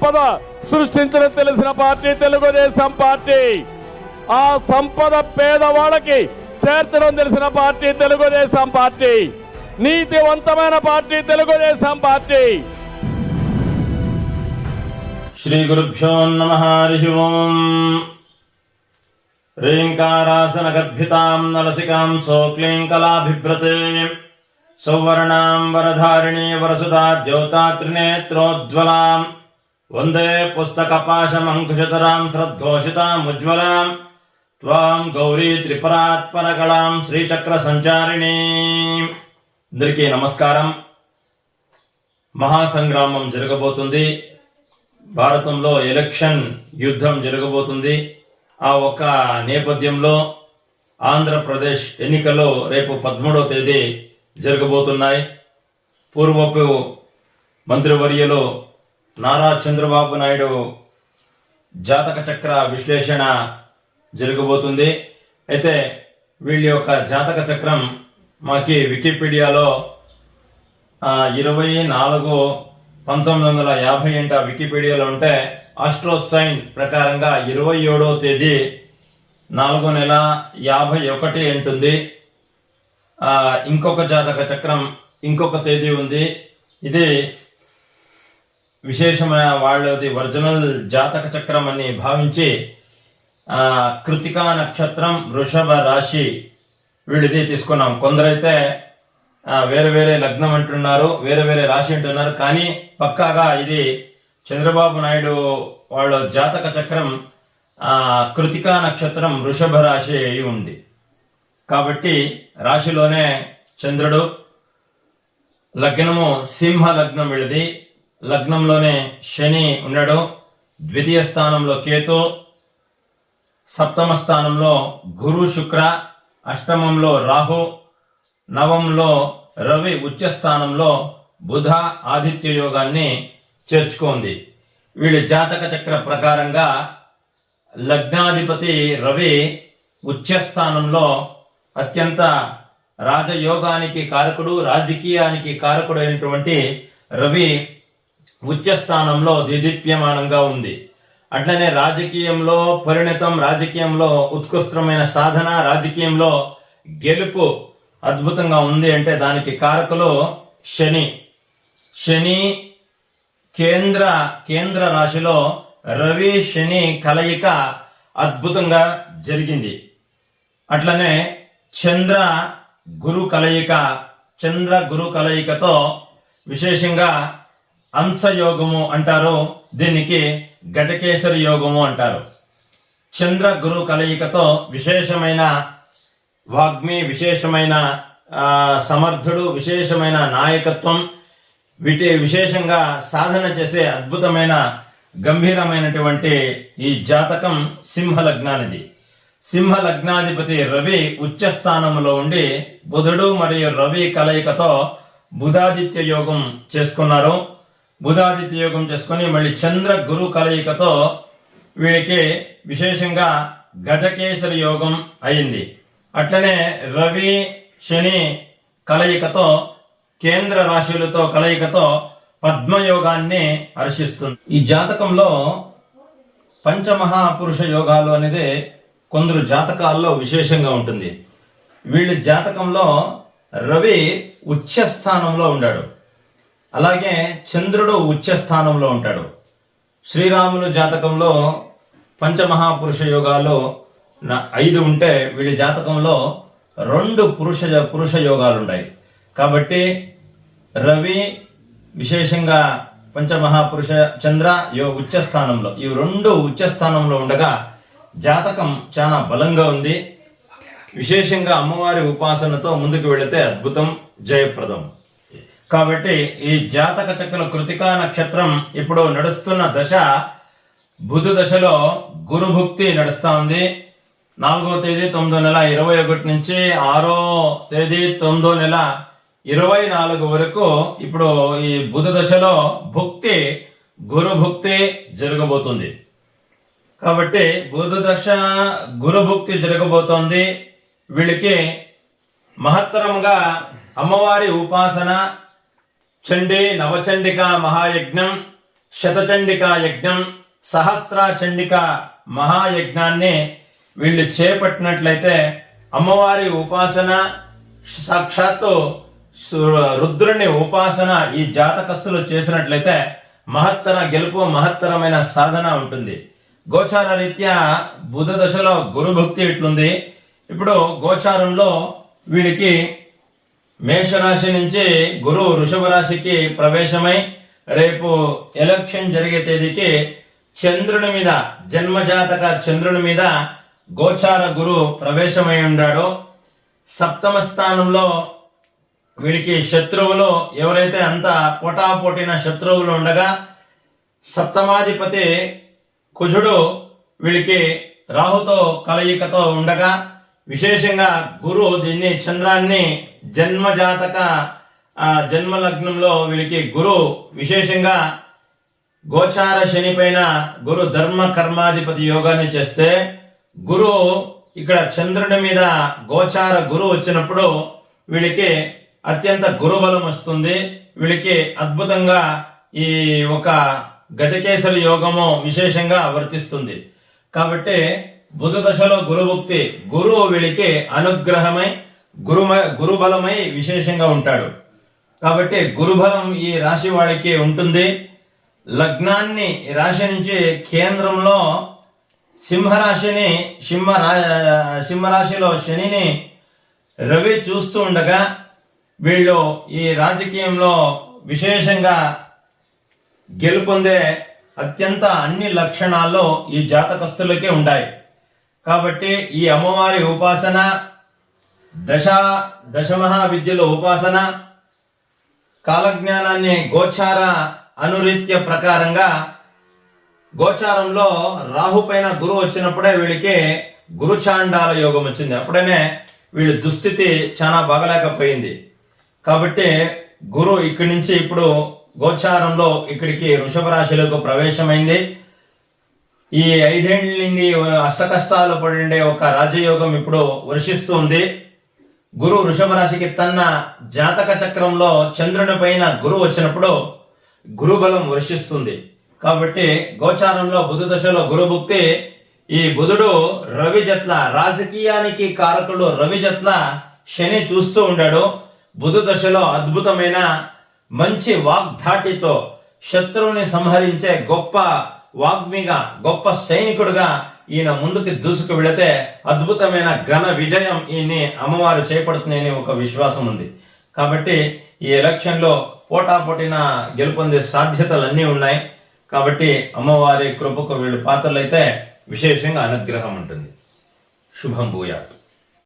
సంపద సృష్టించడం తెలిసిన పార్టీ తెలుగుదేశం పార్టీ. ఆ సంపద పేదవాళ్ళకి చేర్చడం తెలిసిన పార్టీ తెలుగుదేశం పార్టీ. నీతివంతమైన పార్టీ తెలుగుదేశం పార్టీ. శ్రీ గురుభ్యో నమ హరి ఓం. రేంకారాసన గర్భితాం నలసికాం సోక్లీం కళాభిభ్రతే సౌవర్ణాం వరధారిణీ వరసుదా ద్యోతా త్రినేత్రోజ్వలాం వందే పుస్తకపాశమంకుశతరాం శ్రద్ఘోషితాముజ్వలాం త్వాం గౌరీ త్రిపురాత్పరకళాం శ్రీచక్ర సంచారిణీ అందరికీ నమస్కారం. మహాసంగ్రామం జరగబోతుంది. భారతంలో ఎలక్షన్ యుద్ధం జరగబోతుంది. ఆ ఒక నేపథ్యంలో ఆంధ్రప్రదేశ్ ఎన్నికలు రేపు పదమూడవ తేదీ జరగబోతున్నాయి. పూర్వపు మంత్రివర్యులు నారా చంద్రబాబు నాయుడు జాతక చక్ర విశ్లేషణ జరగబోతుంది. అయితే వీళ్ళ యొక్క జాతక చక్రం మాకి వికీపీడియాలో ఇరవై నాలుగు పంతొమ్మిది వందల యాభై ఏంట వికీపీడియాలో ఉంటే ఆస్ట్రోసైన్ ప్రకారంగా ఇరవై ఏడవ తేదీ నాలుగో నెల యాభై ఒకటి ఉంటుంది ఇంకొక జాతక చక్రం ఇంకొక తేదీ ఉంది. ఇది విశేషమైన వాళ్ళది ఒరిజినల్ జాతక చక్రం అని భావించి కృతికా నక్షత్రం వృషభ రాశి వీడిది తీసుకున్నాం. కొందరైతే వేరే వేరే లగ్నం అంటున్నారు వేరే వేరే రాశి అంటున్నారు కానీ పక్కాగా ఇది చంద్రబాబు నాయుడు వాళ్ళ జాతక చక్రం కృతికా నక్షత్రం వృషభ రాశి అయి ఉంది. కాబట్టి రాశిలోనే చంద్రుడు లగ్నము సింహ లగ్నం వీళ్ళది. లగ్నంలోనే శని ఉన్నాడు ద్వితీయ స్థానంలో కేతు సప్తమ స్థానంలో గురు శుక్ర అష్టమంలో రాహు నవంలో రవి ఉచ్చ స్థానంలో బుధ ఆదిత్య యోగాన్ని చేర్చుకుంది. వీడి జాతక చక్ర ప్రకారంగా లగ్నాధిపతి రవి ఉచ్చ స్థానంలో అత్యంత రాజయోగానికి కారకుడు రాజకీయానికి కారకుడు అయినటువంటి రవి ఉచ్చస్థానంలో దిదీప్యమానంగా ఉంది. అట్లనే రాజకీయంలో పరిణితం రాజకీయంలో ఉత్కృష్టమైన సాధన రాజకీయంలో గెలుపు అద్భుతంగా ఉంది అంటే దానికి కారకులు శని. శని కేంద్ర కేంద్ర రాశిలో రవి శని కలయిక అద్భుతంగా జరిగింది. అట్లనే చంద్ర గురు కలయిక చంద్ర గురు కలయికతో విశేషంగా అంశయోగము అంటారు దీనికి గజకేసరి యోగము అంటారు. చంద్ర గురు కలయికతో విశేషమైన వాగ్మి విశేషమైన సమర్థుడు విశేషమైన నాయకత్వం వీటి విశేషంగా సాధన చేసే అద్భుతమైన గంభీరమైనటువంటి ఈ జాతకం సింహ లగ్నానిది సింహ లగ్నాధిపతి రవి ఉచ్చస్థానంలో ఉండి బుధుడు మరియు రవి కలయికతో బుధాదిత్య యోగం చేసుకున్నారు. బుధాదిత్య యోగం చేసుకొని మళ్ళీ చంద్ర గురు కలయికతో వీడికి విశేషంగా గజకేసరి యోగం అయింది. అట్లనే రవి శని కలయికతో కేంద్ర రాశులతో కలయికతో పద్మయోగాన్ని హర్షిస్తుంది. ఈ జాతకంలో పంచమహాపురుష యోగాలు అనేది కొందరు జాతకాల్లో విశేషంగా ఉంటుంది. వీళ్ళ జాతకంలో రవి ఉచ్చ స్థానంలో ఉన్నాడు అలాగే చంద్రుడు ఉచ్చ స్థానంలో ఉంటాడు. శ్రీరాములు జాతకంలో పంచమహాపురుష యోగాలు ఐదు ఉంటే వీడి జాతకంలో రెండు పురుష పురుష యోగాలు ఉన్నాయి కాబట్టి రవి విశేషంగా పంచమహాపురుష చంద్ర యో ఉచ్చ స్థానంలో ఈ రెండు ఉచ్చ స్థానంలో ఉండగా జాతకం చాలా బలంగా ఉంది. విశేషంగా అమ్మవారి ఉపాసనతో ముందుకు వెళితే అద్భుతం జయప్రదం. కాబట్టి ఈ జాతక చక్ర కృతికా నక్షత్రం ఇప్పుడు నడుస్తున్న దశ బుధు దశలో గురుభుక్తి నడుస్తూ ఉంది. నాలుగో తేదీ తొమ్మిదో నెల ఇరవై ఒకటి నుంచి ఆరో తేదీ తొమ్మిదో నెల ఇరవై నాలుగు వరకు ఇప్పుడు ఈ బుధ దశలో భుక్తి గురు భుక్తి జరగబోతుంది. కాబట్టి బుధ దశ గురు భుక్తి జరగబోతోంది. వీళ్ళకి మహత్తరంగా అమ్మవారి ఉపాసన చండీ నవచండికా మహాయజ్ఞం శతచండికా యజ్ఞం సహస్రాచండిక మహాయజ్ఞాన్ని వీళ్ళు చేపట్టినట్లయితే అమ్మవారి ఉపాసన సాక్షాత్తు రుద్రుని ఉపాసన ఈ జాతకస్తులు చేసినట్లయితే మహత్తర గెలుపు మహత్తరమైన సాధన ఉంటుంది. గోచార రీత్యా బుధ దశలో గురుభక్తి ఇట్లుంది. ఇప్పుడు గోచారంలో వీడికి మేషరాశి నుంచి గురు వృషభ రాశికి ప్రవేశమై రేపు ఎలక్షన్ జరిగే తేదీకి చంద్రుని మీద జన్మజాతక చంద్రుని మీద గోచార గురు ప్రవేశమై ఉన్నాడో సప్తమ స్థానంలో వీడికి శత్రువులు ఎవరైతే అంత పోటాపోటిన శత్రువులు ఉండగా సప్తమాధిపతి కుజుడు వీడికి రాహుతో కలయికతో ఉండగా విశేషంగా గురు దీన్ని చంద్రాన్ని జన్మజాతక ఆ, జన్మ లగ్నంలో వీళ్ళకి గురు విశేషంగా గోచార శని పైన గురు ధర్మ కర్మాధిపతి యోగాన్ని చేస్తే గురు ఇక్కడ చంద్రుడి మీద గోచార గురు వచ్చినప్పుడు వీళ్ళకి అత్యంత గురుబలం వస్తుంది. వీళ్ళకి అద్భుతంగా ఈ ఒక గజకేసరి యోగము విశేషంగా వర్తిస్తుంది. కాబట్టి బుధ దశలో గురుభుక్తి గురువు వీడికి అనుగ్రహమై గురుమ గురుబలమై విశేషంగా ఉంటాడు. కాబట్టి గురుబలం ఈ రాశి వాడికి ఉంటుంది. లగ్నాన్ని రాశి నుంచి కేంద్రంలో సింహరాశిని సింహ రా- సింహరాశిలో శనిని రవి చూస్తూ ఉండగా వీళ్ళు ఈ రాజకీయంలో విశేషంగా గెలుపొందే అత్యంత అన్ని లక్షణాల్లో ఈ జాతకస్తులకే ఉంటాయి. కాబట్టి ఈ అమ్మవారి ఉపాసన దశ దశమహా విద్యలో ఉపాసన కాలజ్ఞానాన్ని గోచార అనురీత్య ప్రకారంగా గోచారంలో రాహు పైన గురువు వచ్చినప్పుడే వీళ్ళకి గురుచాండాల యోగం వచ్చింది. అప్పుడనే వీళ్ళ దుస్థితి చాలా బాగలేకపోయింది. కాబట్టి గురు ఇక్కడి నుంచి ఇప్పుడు గోచారంలో ఇక్కడికి వృషభ రాశిలోకి ప్రవేశమైంది. ఈ ఐదేళ్ళ నుండి అష్ట కష్టాలు పడిండే ఒక రాజయోగం ఇప్పుడు వర్షిస్తుంది. గురు వృషభ రాశికి తన్న జాతక చక్రంలో చంద్రుని పైన గురువు వచ్చినప్పుడు గురుబలం వర్షిస్తుంది. కాబట్టి గోచారంలో బుధ దశలో గురుభుక్తి ఈ బుధుడు రవి జట్ల రాజకీయానికి కారకుడు రవి జట్ల శని చూస్తూ ఉండాడు. బుధ దశలో అద్భుతమైన మంచి వాగ్ధాటితో శత్రువుని సంహరించే గొప్ప వాగ్మిగా గొప్ప సైనికుడుగా ఈయన ముందుకు దూసుకు వెళితే అద్భుతమైన ఘన విజయం ఈయన్ని అమ్మవారు చేపడుతుందని ఒక విశ్వాసం ఉంది. కాబట్టి ఈ ఎలక్షన్లో పోటాపోటీన గెలుపొందే సాధ్యతలన్నీ ఉన్నాయి. కాబట్టి అమ్మవారి కృపకు వీళ్ళు పాత్రలైతే విశేషంగా అనుగ్రహం ఉంటుంది. శుభం భూయాత్.